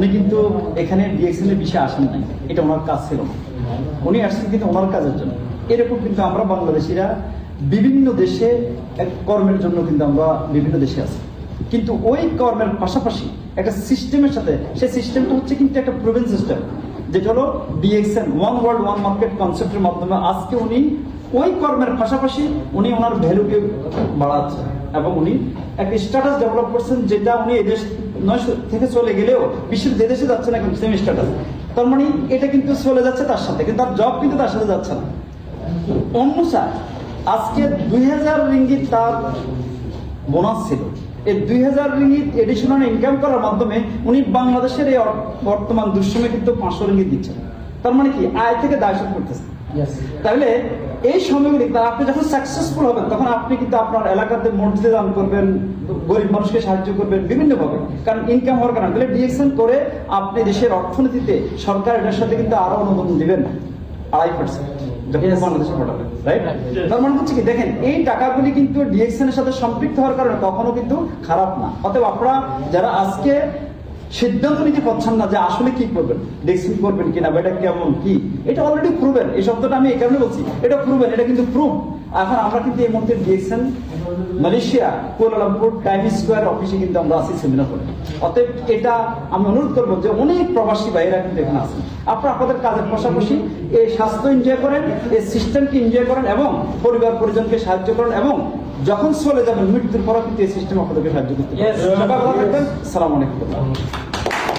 উনি কিন্তু এখানে ডিএক্সএন এর বিষয়ে আসেন নাই। এটা ওনার কাজ ছিল উনি আসছেন কিন্তু ওনার কাজের জন্য। এরকম কিন্তু আমরা বাংলাদেশিরা বিভিন্ন দেশে এক কর্মের জন্য কিন্তু আমরা বিভিন্ন দেশে আছি। কিন্তু ওই কর্মের পাশাপাশি একটা সিস্টেমের সাথে সেই সিস্টেমটা হচ্ছে কিন্তু একটা প্রুভেন সিস্টেম যেটা হলো DXN one world one market কনসেপ্টের মাধ্যমে আজকে উনি ওই কর্মের পাশাপাশি উনি ওনার ভ্যালুকে বাড়াচ্ছেন। এবং উনি একটা স্ট্যাটাস ডেভেলপ করছেন যেটা উনি এদেশ নয় থেকে চলে গেলেও বিশ্বের যে দেশে যাচ্ছে না কিন্তু সেম স্ট্যাটাস তার মানে এটা কিন্তু চলে যাচ্ছে তার সাথে কিন্তু তার জব কিন্তু তার সাথে যাচ্ছে না। অন্য স্যার আজকে দুই হাজার রিঙ্গিত তার বোনাস ছিল। এই দুই হাজার রিঙ্গিত এডিশনাল ইনকাম করার মাধ্যমে উনি বাংলাদেশের এই বর্তমান দুঃসময়ে কিন্তু পাঁচশো রিঙ্গিত দিচ্ছেন। তার মানে কি আয় থেকে দায় শোধ করতেছেন তাহলে এই সময়গুলি তা আপনি যখন সাকসেসফুল হবেন তখন আপনি কিন্তু আপনার এলাকাতে মসজিদে দান করবেন গরিব মানুষকে সাহায্য করবেন বিভিন্নভাবে। কারণ ইনকাম হওয়ার কারণে। তাহলে ডিএকশন করে আপনি দেশের অর্থনীতিতে সরকার এটার সাথে কিন্তু আরও অনুমোদন দিবেন। আড়াই পার্সেন্ট যখন বাংলাদেশে পাঠাবেন রাইট তার মানে হচ্ছে কি দেখেন এই টাকাগুলি কিন্তু সাথে সম্পৃক্ত হওয়ার কারণে কখনো কিন্তু খারাপ না। অতএব আপনারা যারা আজকে সিদ্ধান্ত নিতে পারছেন না যে আসলে কি করবেন ডেক্সিং করবেন কিনা এটা কেমন, কি? এটা অলরেডি প্রুভেন এই শব্দটা আমি এই কারণে বলছি, এটা প্রুভেন এটা কিন্তু প্রুভ এখন আমরা কিন্তু এই মুহূর্তে DXN Malaysia, Kuala Lumpur time square অফিসে কিন্তু আমরা আছি সেমিনার করে অতএব এটা আমি অনুরোধ করব যে অনেক প্রবাসী ভাইয়েরা কিন্তু এখানে আছেন। আপনারা আপনাদের কাজের পাশাপাশি এই স্বাস্থ্য এনজয় করেন, এই সিস্টেমকে এনজয় করেন এবং পরিবার পরিজনকে সাহায্য করেন এবং যখন চলে যাবেন মৃত্যুর পর কিন্তু এই সিস্টেম আপনাদেরকে সাহায্য করতে পারবে সালাম আলাইকুম।